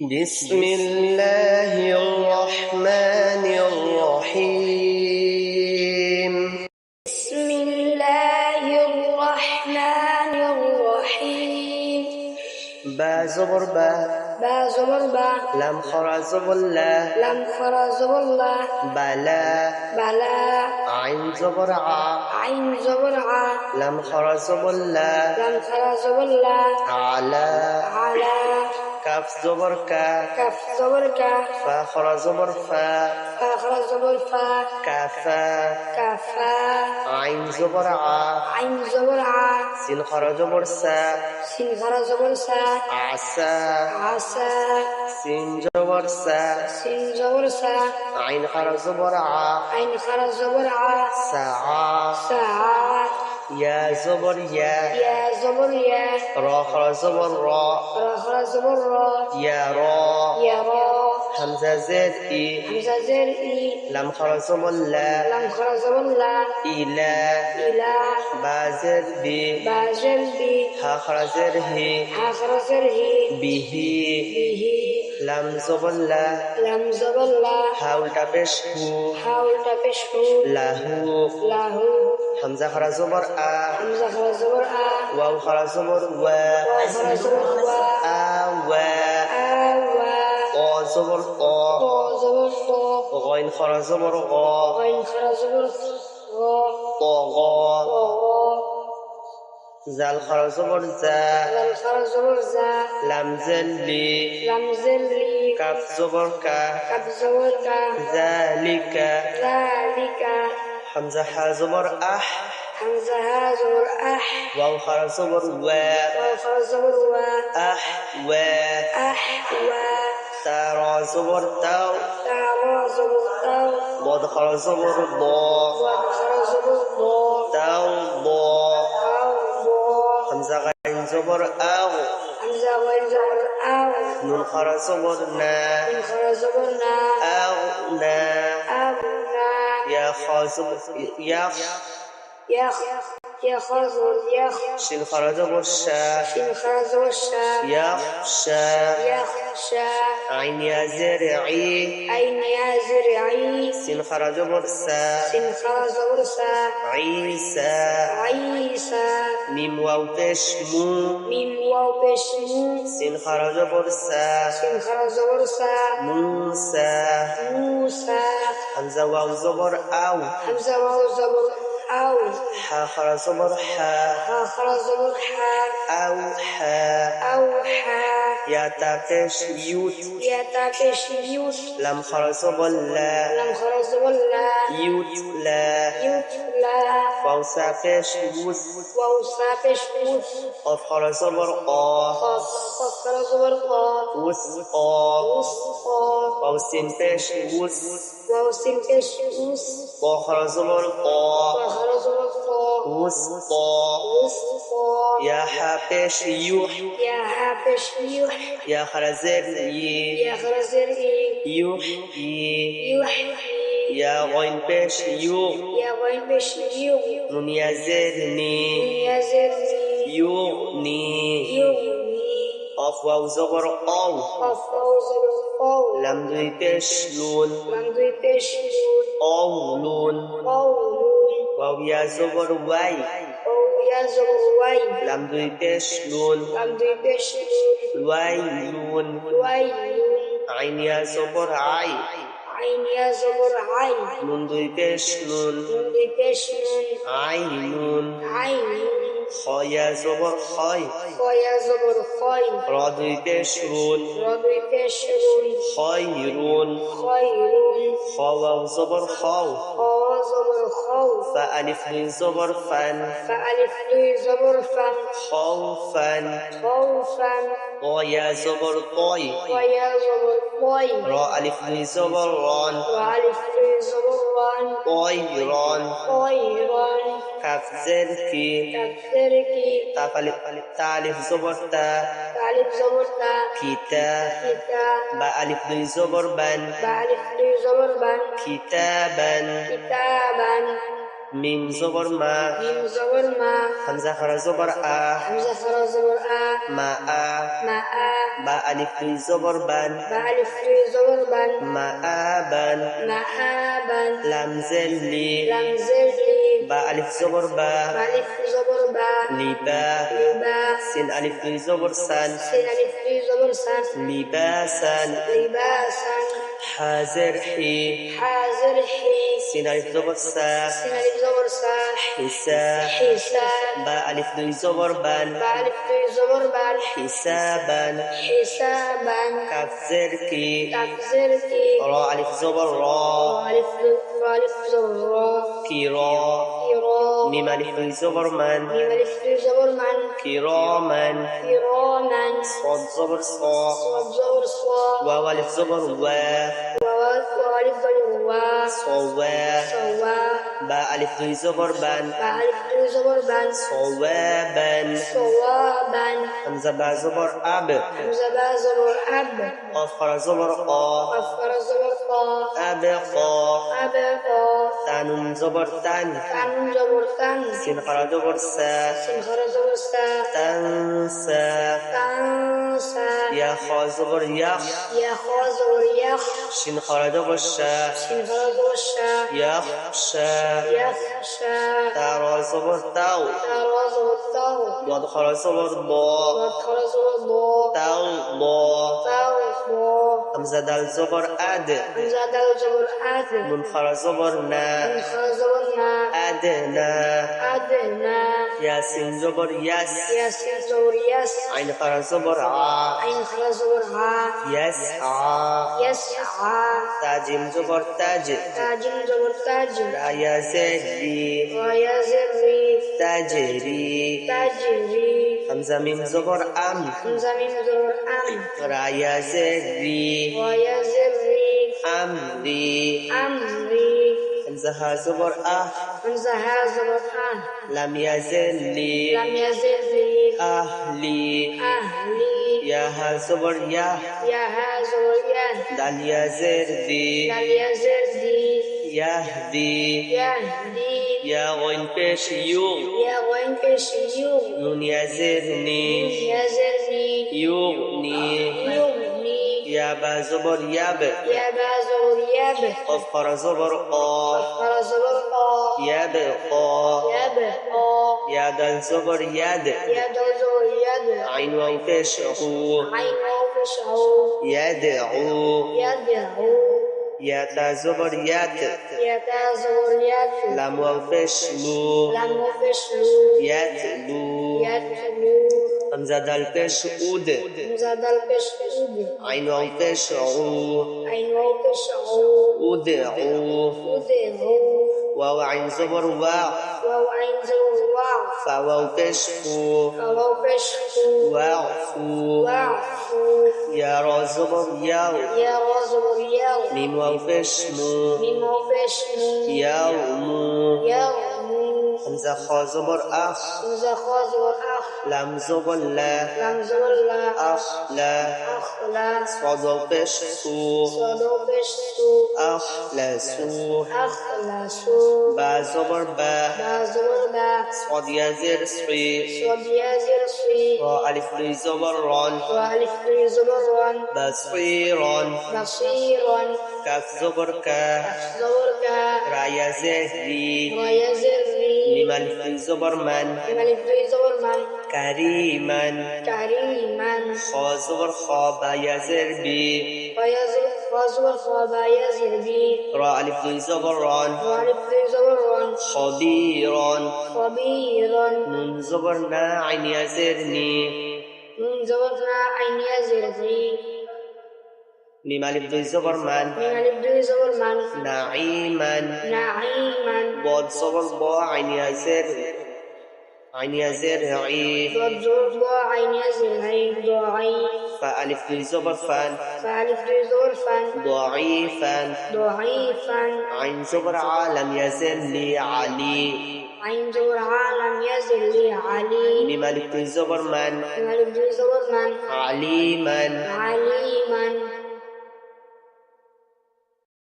بسم الله الرحمن الرحيم. بسم الله الرحمن الرحيم. با زبر با با زبر با لم خرا زبر لا لم خرا زبر لا بلا بلا. عين زبر ع عين زبر ع لم خرا زبر لا لم خرا زبر لا على على كف زبر كا كف زبر كا فا خرا زبر فا فا خرا زبر فا كافا كفا عين زبر ع عين زبر ع سين خرا زبر سا سين خرا زبر سا عسى عسى سين زبر سا سين زبر سا عين خرا زبر ع عين خرا زبر ع ساعة ساعة يا زبر يا يا زبر يا را خرا زبر را. را خرا زبر را. يا را. يا را. همزة زد إي. همزة زر إي. لم خرا زبر لا. لم خرا زبر لا. إلى إلى بازر بي. باجر بي. ها خرا هي. ها خرا هي. به به لم زبر لا لم زبر لا حاول هو حاول تبشه له. له. همزة خرا زبر آ. همزة خرا زبر آ. واو خرا زبر و. خرا زبر و. آ و. آ و. قا زبر قا طا زبر طا غين خرا زبر غا غين خرا زبر غا طغى زل خرا زبر زا لم خرا زبر زا لم زلي لم زلي كف زبر كا كف زبر كا ذلك ذلك حمزة حا زبر أح. همزة ها زبر أح. واو خرا زبر و. واو خرا زبر أح و. أح و. ترى زبر تو تعرى زبر تو ضاد خرا زبر ضا واد خرا زبر ضا تو ضا أو ضا حمزة همزة زبر أو نون خرا زبر نا نا يا خا زبر يا يخ يخ زبر يخ شين خرا زبر شا شين خرا زبر شا يخشى يخشى عين يا زرعي أين يا زرعي سين خرج برسا سين خرا زبر سا عيسى عيسى ميم واو تشمو ميم واو بشمو سين خرج برسا سين خرا زبر سا موسى موسى همزة واو زبر أو. همزة واو زبر أو حا خرج زبر حا ها خرا زبر حا أو حا أو حا يا تاكش يوت. يا تاكش يوت. لم خرج زبر لا لم خرا زبر لا يوت لا. يوت لا. واو ساكش وس واو سابش وس قف خرج زبر قا قاف قاف خرا زبر قاف وس قا. وس قاف واو سين بش وس واو وس با خرج زبر قا وخرا زبر قاف وسطى وس قاف يا حبش يوح. يا حابش يوح يا خرزر يا خرا زرعي يحيي يوحي يا غين بش يو يا وين بش يوم نون يزرني يغني قف واو زبر قو قفاو زبر قول لم دوي تشلون ممدوي بش قولون قول واو يا زبر واي أو يا زبر وي لم دوي تشلون ممدوي بش ويلون وي عين يا زبر عي عين يا زبر عين نون دوي تشلون ممدوي بش عينون عين خا يا زبر خاي ويا زبر خاين را دوي تشلون رضي بش خيرون خير خا واو زبر خاو خا زبر خوف فألف دوي زبر فن. فألف لي زبر فم خوفا. خوفا. طا يا زبر طاي ويا زبر طي را ألف زبر ران وألف زبر ران طيران طيرا كف زركي كالتركي تاف ألف تالف زبر تا تعلف زبر تا كتا كتا با ألف زبر بن بألف لي زبر بن كتابا. كتابا. ميم زبر ما. ميم زبر ما. حمزة خرا زبر آ. حمزة خرا زبر آ. ما آ. ما آ. با ألف في زبر بان. با ألف في زبر بان. ما آ بان. ما آ بان. لام زلي لام لي. با ألف زبر با. با ألف زبر با. لبا لبا سين ألف في زبر سان. سين ألف في زبر سان. با لباسا حاضر حي. حاضر حي. سين ألف زبر سا. سين ألف زبر سا. حساب ألف دوي زبر بان. ألف دوي زبر حسابا حسابا كاف زركي. كاف را ألف زبر را. ألف ألف زبر را. ميم ألف دوي زبر من. ميم ألف دوي زبر من. كراما صاد زبر صاد. صاد زبر صاد. واو ألف زبر وا وا صوا صوا با ألف زبر بان. بألف في زبر بان. صوابا. صوابا. همزة با زبر أب. همزة با زبر أب. قاف خرا زبر قا أفكر زبر قا أب قا أبقى سنون زبرتان سین زبرسن سنخرا سین سنخرا زبرسا تنسا تنسا یا خا زبر یخ یا خا زبر یخ سنخرا زبرسا سنخرا زبرسا یخ شا یخ شا تارا زبر تاو تارا زبر تاو یاد خرا زبر با یاد خرا زبر با تاو با تاو با امزدال زبر اد امزدال دل زبر اد منخرا زبر نه أدنى أدنى ياسين زبر يس ياسين زبر يس عين خرا زبر ع عين خرا زبر ها يسعى يسعى تاجيم زبر تاج تاجم زبر تاج رايا زهري ويا زري تجري تجري همزة ميم زبر أم همزة من زبر أم رايا زهري ويا زري أمري أمري همزة ها زبر أه همزة ها زبر أه لم يزل لي لم يزل لي أهلي أهلي يا ها زبر يا يا ها زبر يا دال يزر دي لم يزل لي يهدي يهدي يا غين بيش يو يا وين كشيو نون يزرني يزرني يغني يغني يا با زبر يب يا با زبر يب قفر زبر قا أفكر زبر قا يبقى يبقى يا دال زبر يد يد زبر يد عين واو بيش هو عين وفشعو يدعو يدعو يا تا زبر يد يتازور يد لم واو بيش لو. لم وفشلو يتلو يتلو همزة دال بيش أود مزاد البشعود عين واو بيش عو عين وفشعو أدعو أدعو واو عين زبر واو وهو عين زور واو فواو بيش فو فهو فشعو واعفو واعفو يا را زبر يا رزق ياو ميم واو بيش مو مما فشنو يوم يوم همزة خا زبر أخ. مزخاز والأخ لم زبر لا. لم زول أخ لا. أخلا صاد واو بيش سو. صدو بشتو أخ لا سو. أخلصو با زبر با. بازور با. صاد يزر صي صديازر صي را ألف لي زبر ران. وألف لي زبران بصيرا بصيرا كاف زبر كا. زورك را يزهري ويزري من کریما فی زبر من. کریما کریما خا زبر را الف فی زبر ران خبيرا زبر خبیران خبیران من زبر نا عین یزر ألف لي زبر من من ألف لي زبرمان نعيما نعيما بود زبر با عين يزر عين يزر عي والزور ضاع عين ضعيف فألف لي زبر فان فألف لي زرفا ضعيفا ضعيفا عين زبر عالم يزن لي علي عين زور عالم يزر لي علي لي زبر من من ألف لي زبرمان عليما عليما